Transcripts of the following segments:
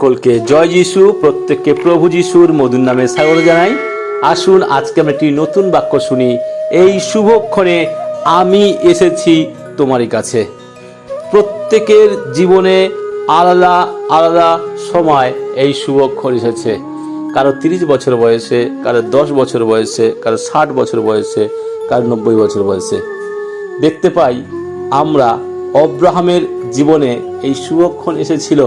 সকলকে জয় যিশু, প্রত্যেককে প্রভু যিশুর মধুর নামে স্বাগত জানাই। আসুন, আজকে আমরা একটি নতুন বাক্য শুনি। এই শুভক্ষণে আমি এসেছি তোমারই কাছে। প্রত্যেকের জীবনে আলাদা আলাদা সময় এই শুভক্ষণ এসেছে। কারও তিরিশ বছর বয়সে, কারও দশ বছর বয়সে, কারও ষাট বছর বয়সে, কারও নব্বই বছর বয়সে। দেখতে পাই, আমরা অব্রাহামের জীবনে এই শুভক্ষণ এসেছিল।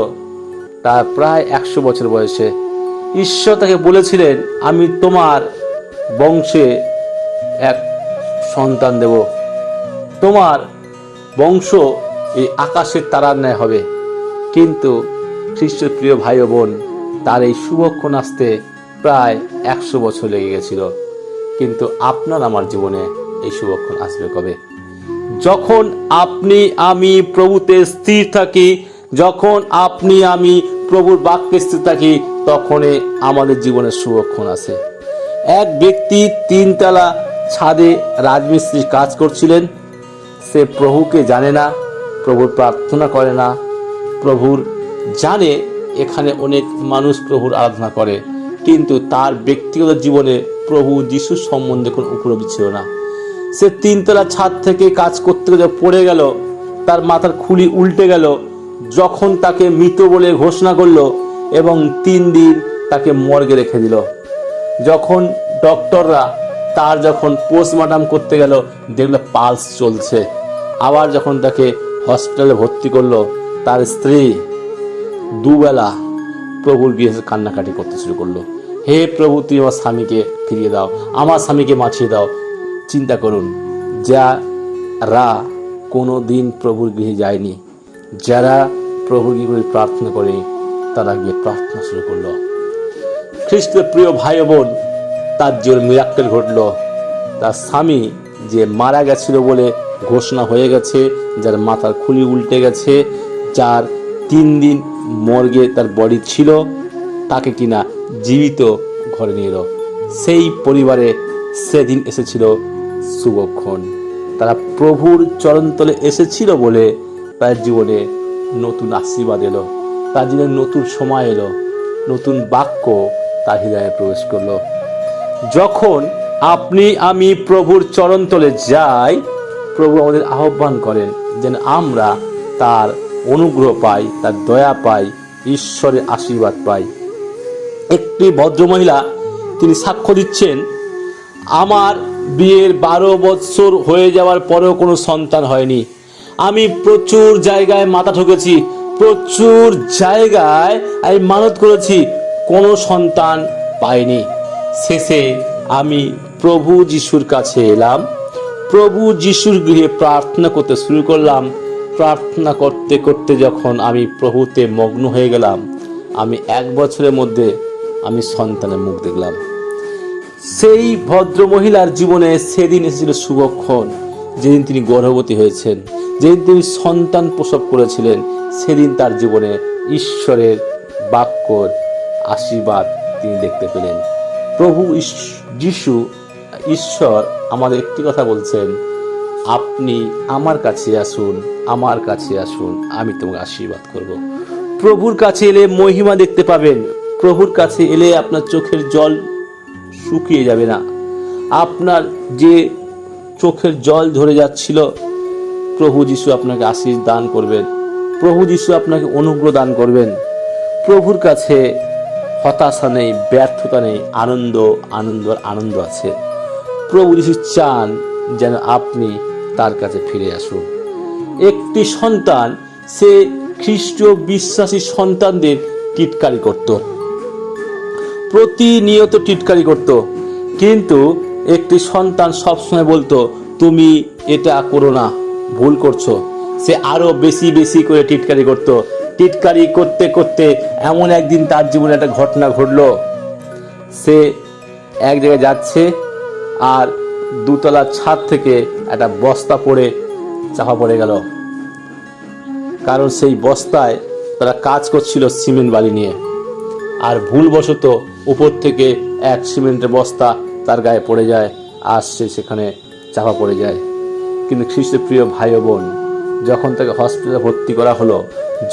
তার প্রায় একশো বছর বয়সে। ঈশ্বর তাকে বলেছিলেন, আমি তোমার বংশে এক সন্তান দেব। তোমার বংশ এই আকাশের তারার ন্যায় হবে। কিন্তু খ্রিস্টের প্রিয় ভাই ও বোন, তার এই শুভক্ষণ আসতে প্রায় একশো বছর লেগে গেছিল। কিন্তু আপনার আমার জীবনে এই শুভক্ষণ আসবে কবে? যখন আপনি আমি প্রভুতে স্থির থাকি, যখন আপনি আমি প্রভুর বাক্যে স্থির থাকি তখনই আমাদের জীবনের সুরক্ষণ আসে এক ব্যক্তি তিনতলা ছাদে রাজমিস্ত্রির কাজ করছিলেন। সে প্রভুকে জানে না, প্রভুর প্রার্থনা করে না। প্রভুর জানে এখানে অনেক মানুষ প্রভুর আরাধনা করে, কিন্তু তার ব্যক্তিগত জীবনে প্রভু যিশুর সম্বন্ধে কোনো উপলব্ধি ছিল না। সে তিনতলা ছাদ থেকে কাজ করতে গিয়ে পড়ে গেল, তার মাথার খুলি উল্টে গেল যখন তাকে মৃত বলে ঘোষণা করল এবং তিন দিন তাকে মর্গে রেখে দিল। যখন ডক্টররা তার যখন পোস্টমর্টম করতে গেল, দেখল পালস চলছে। আবার যখন তাকে হসপিটালে ভর্তি করল, তার স্ত্রী দুবেলা প্রভুর এসে কান্নাকাটি করতে শুরু করল। হে প্রভু, তুমি আমার স্বামীকে ফিরিয়ে দাও, আমার স্বামীকে মাছিয়ে দাও। চিন্তা করুন, যারা কোনো দিন প্রভুর গৃহে যায়নি, যারা প্রভুর গৃহে প্রার্থনা করে, তারা গিয়ে প্রার্থনা শুরু করল। খ্রিস্টের প্রিয় ভাই বোন, তার জন্য মিরাক্কেল ঘটলো, তার স্বামী যে মারা গেছিল বলে ঘোষণা হয়ে গেছে, যার মাথার খুলি উল্টে গেছে, যার তিন দিন মর্গে তার বডি ছিল, তাকে কিনা জীবিত ঘরে নিয়ে এলো। সেই পরিবারে সেদিন এসেছিল শুভক্ষণ। তারা প্রভুর চরণতলে এসেছিল বলে তার জীবনে নতুন আশীর্বাদ এলো। তার জীবনে নতুন সময় এলো, নতুন বাক্য তার হৃদয়ে প্রবেশ করল। যখন আপনি, আমি প্রভুর চরণতলে যাই, প্রভু আমাদের আহ্বান করেন যেন আমরা তার অনুগ্রহ পাই, তার দয়া পাই, ঈশ্বরের আশীর্বাদ পাই। একটি ভদ্রমহিলা তিনি সাক্ষ্য দিচ্ছেন, আমার বিয়ের বারো বৎসর হয়ে যাওয়ার পরেও কোনো সন্তান হয়নি। আমি প্রচুর জায়গায় মাথা ঠকেছি, প্রচুর জায়গায় আমি মানত করেছি, কোনো সন্তান পাইনি। শেষে আমি প্রভু যিশুর কাছে এলাম, প্রভু যিশুর গৃহে প্রার্থনা করতে শুরু করলাম। প্রার্থনা করতে করতে যখন আমি প্রভুতে মগ্ন হয়ে গেলাম, আমি এক বছরের মধ্যে আমি সন্তানের মুখ দেখলাম। সেই ভদ্র মহিলার জীবনে সেদিন এসেছিল শুভক্ষণ। যেদিন তিনি গর্ভবতী হয়েছেন, যেদিন তিনি সন্তান প্রসব করেছিলেন, সেদিন তার জীবনে ঈশ্বরের বাক্যর আশীর্বাদ তিনি দেখতে পেলেন। প্রভু যিশু, ঈশ্বর আমাদের একটি কথা বলছেন, আপনি আমার কাছে আসুন, আমার কাছে আসুন, আমি তোমাকে আশীর্বাদ করব। প্রভুর কাছে এলে মহিমা দেখতে পাবেন। প্রভুর কাছে এলে আপনার চোখের জল শুকিয়ে যাবে না। আপনার যে চোখের জল ধরে যাচ্ছিল। প্রভু যিশু আপনাকে আশীষ দান করবেন। প্রভু যিশু আপনাকে অনুগ্রহ দান করবেন। প্রভুর কাছে হতাশা নেই, ব্যর্থতা নেই, আনন্দ আনন্দ আনন্দ আছে। প্রভু যিশু চান যেন আপনি তার কাছে ফিরে আসুন। একটি সন্তান, সে খ্রিস্টীয় বিশ্বাসী সন্তানদের টিটকারি করত। প্রতিনিয়ত টিটকারি করত। কিন্তু একটি সন্তান সবসময় বলতো, তুমি এটা করো না, ভুল করছ। সে আরও বেশি বেশি করে টিটকারি করত। টিটকারি করতে করতে এমন একদিন তার জীবনে একটা ঘটনা ঘটলো। সে এক জায়গায় যাচ্ছে আর দুতলা ছাদ থেকে একটা বস্তা পড়ে চাপা পড়ে গেল। কারণ সেই বস্তায় তারা কাজ করছিল সিমেন্ট বালি নিয়ে। আর ভুলবশত উপর থেকে এক সিমেন্টের বস্তা তার গায়ে পড়ে যায়, আর সে সেখানে চাপা পড়ে যায়। কিন্তু খ্রিস্টের প্রিয় ভাই বোন, যখন তাকে হসপিটালে ভর্তি করা হলো,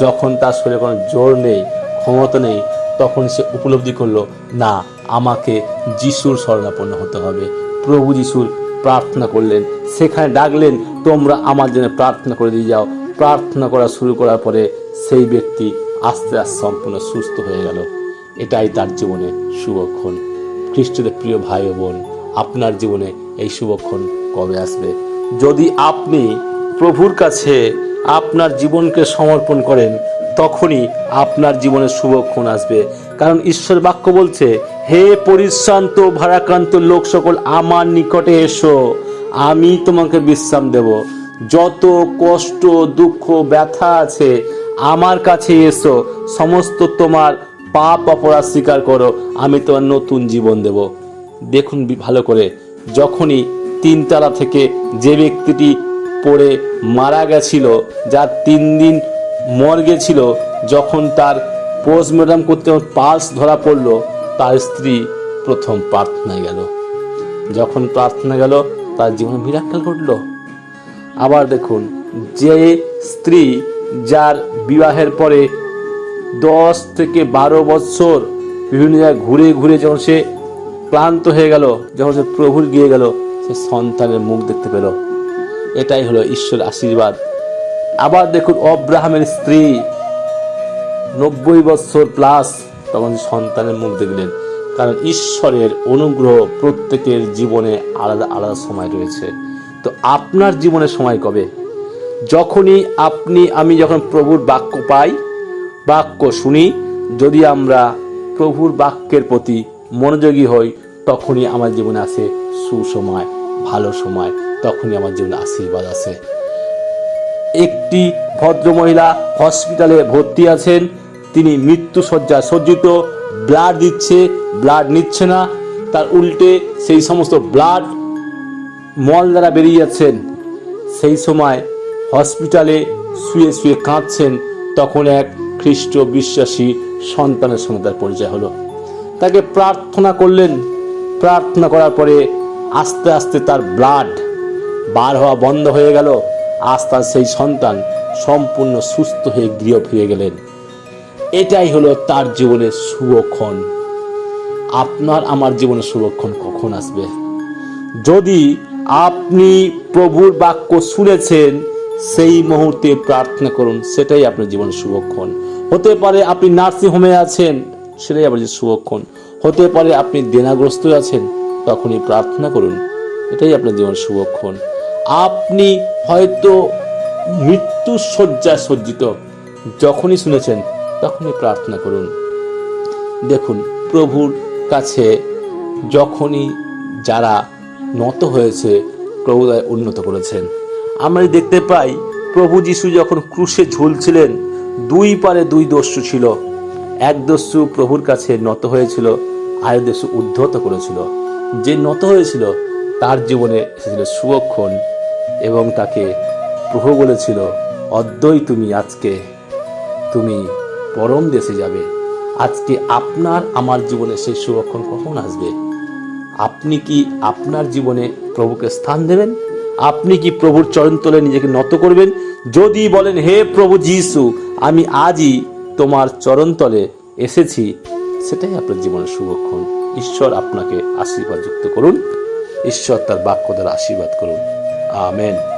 যখন তার শরীরে কোনো জোর নেই, ক্ষমতা নেই, তখন সে উপলব্ধি করল, না, আমাকে যিশুর শরণাপন্ন হতে হবে। প্রভু যিশুর প্রার্থনা করলেন। সেখানে ডাকলেন, তোমরা আমার জন্য প্রার্থনা করে দিয়ে যাও। প্রার্থনা করা শুরু করার পরে সেই ব্যক্তি আস্তে আস্তে সম্পূর্ণ সুস্থ হয়ে গেল। এটাই তার জীবনে শুভক্ষণ খ্রিস্টদের প্রিয় ভাই বোন, আপনার জীবনে এই শুভক্ষণ কবে আসবে? যদি আপনি প্রভুর কাছে আপনার জীবনকে সমর্পণ করেন, তখনই আপনার জীবনে শুভক্ষণ আসবে। কারণ ঈশ্বর বাক্য বলছে, হে পরিশ্রান্ত ভারাক্রান্ত লোক সকল, আমার নিকটে এসো, আমি তোমাকে বিশ্রাম দেব। যত কষ্ট, দুঃখ, ব্যথা আছে, আমার কাছে এসো, সমস্ত তোমার পাপ অপরাধ স্বীকার করো, আমি তোমার নতুন জীবন দেব। দেখুন ভালো করে, যখনই তিনতলা থেকে যে ব্যক্তিটি পড়ে মারা গেছিল যার তিন দিন মর্গে ছিল, যখন তার পোস্টমর্টম করতে পালস ধরা পড়ল, তার স্ত্রী প্রথম প্রার্থনায় গেল। যখন প্রার্থনা গেল, তার জীবনে মিরাক্কেল ঘটলো। আবার দেখুন, যে স্ত্রী যার বিবাহের পরে দশ থেকে বারো বছর বিভিন্ন জায়গায় ঘুরে ঘুরে যখন সে ক্লান্ত হয়ে গেল, যখন সে প্রভুর গিয়ে গেল, সে সন্তানের মুখ দেখতে পেল। এটাই হলো ঈশ্বর আশীর্বাদ। আবার দেখুন, অব্রাহামের স্ত্রী নব্বই বছর প্লাস তখন সন্তানের মুখ দেখলেন। কারণ ঈশ্বরের অনুগ্রহ প্রত্যেকের জীবনে আলাদা আলাদা সময় রয়েছে। তো আপনার জীবনের সময় কবে? যখনই আপনি, আমি যখন প্রভুর বাক্য পাই বাক্য শুনি, যদি আমরা প্রভুর বাক্যের প্রতি মনোযোগী হই, তখনই আমার জীবনে আসে সুসময়, ভালো সময়, তখনই আমার জীবনে আশীর্বাদ আসে। একটি ভদ্রমহিলা হসপিটালে ভর্তি আছেন, তিনি মৃত্যু সজ্জা সজ্জিত, ব্লাড দিচ্ছে, ব্লাড নিচ্ছে না, তার উল্টে সেই সমস্ত ব্লাড মল দ্বারা বেরিয়ে যাচ্ছেন। সেই সময় হসপিটালে শুয়ে শুয়ে কাঁদছেন, তখন এক খ্রিস্ট বিশ্বাসী সন্তানের সঙ্গে তার পরিচয় হলো। তাকে প্রার্থনা করলেন। প্রার্থনা করার পরে আস্তে আস্তে তার ব্লাড বার হওয়া বন্ধ হয়ে গেল। আস্তে আস্তে সেই সন্তান সম্পূর্ণ সুস্থ হয়ে গৃহ ফিরে গেলেন। এটাই হলো তার জীবনের শুভক্ষণ আপনার আমার জীবনের শুভক্ষণ কখন আসবে? যদি আপনি প্রভুর বাক্য শুনেছেন, সেই মুহূর্তে প্রার্থনা করুন, সেটাই আপনার জীবনের শুভক্ষণ হতে পারে আপনি নার্সিং হোমে আছেন, সেটাই আপনার যে শুভক্ষণ। হতে পারে আপনি দেনাগ্রস্ত আছেন, তখনই প্রার্থনা করুন। এটাই আপনার জীবনের শুভক্ষণ। আপনি হয়তো মৃত্যু শয্যায় সজ্জিত, যখনই শুনেছেন, তখনই প্রার্থনা করুন। দেখুন, প্রভুর কাছে যখনই যারা নত হয়েছে প্রভু উন্নত করেছেন। আমরা দেখতে পাই, প্রভু যিশু যখন ক্রুশে ঝুলছিলেন দুই পারে দুই দস্যু ছিল। এক দস্যু প্রভুর কাছে নত হয়েছিল আর দস্যু উদ্ধত করেছিল। যে নত হয়েছিল, তার জীবনে এসেছিল সুক্ষণ এবং তাকে প্রভু বলেছিল, অদ্বৈ তুমি আজকে, তুমি পরম দেশে যাবে। আজকে আপনার আমার জীবনে সেই সুরক্ষণ কখন আসবে? আপনি কি আপনার জীবনে প্রভুকে স্থান দেবেন? আপনি কি প্রভুর চরণ তলে নিজেকে নত করবেন? যদি বলেন, হে প্রভু যিশু আমি আজই তোমার চরণতলে এসেছি। সেটাই আপনার জীবনের শুভক্ষণ। ঈশ্বর আপনাকে আশীর্বাদ যুক্ত করুন। ঈশ্বর তার বাক্য দ্বারা আশীর্বাদ করুন। আমেন।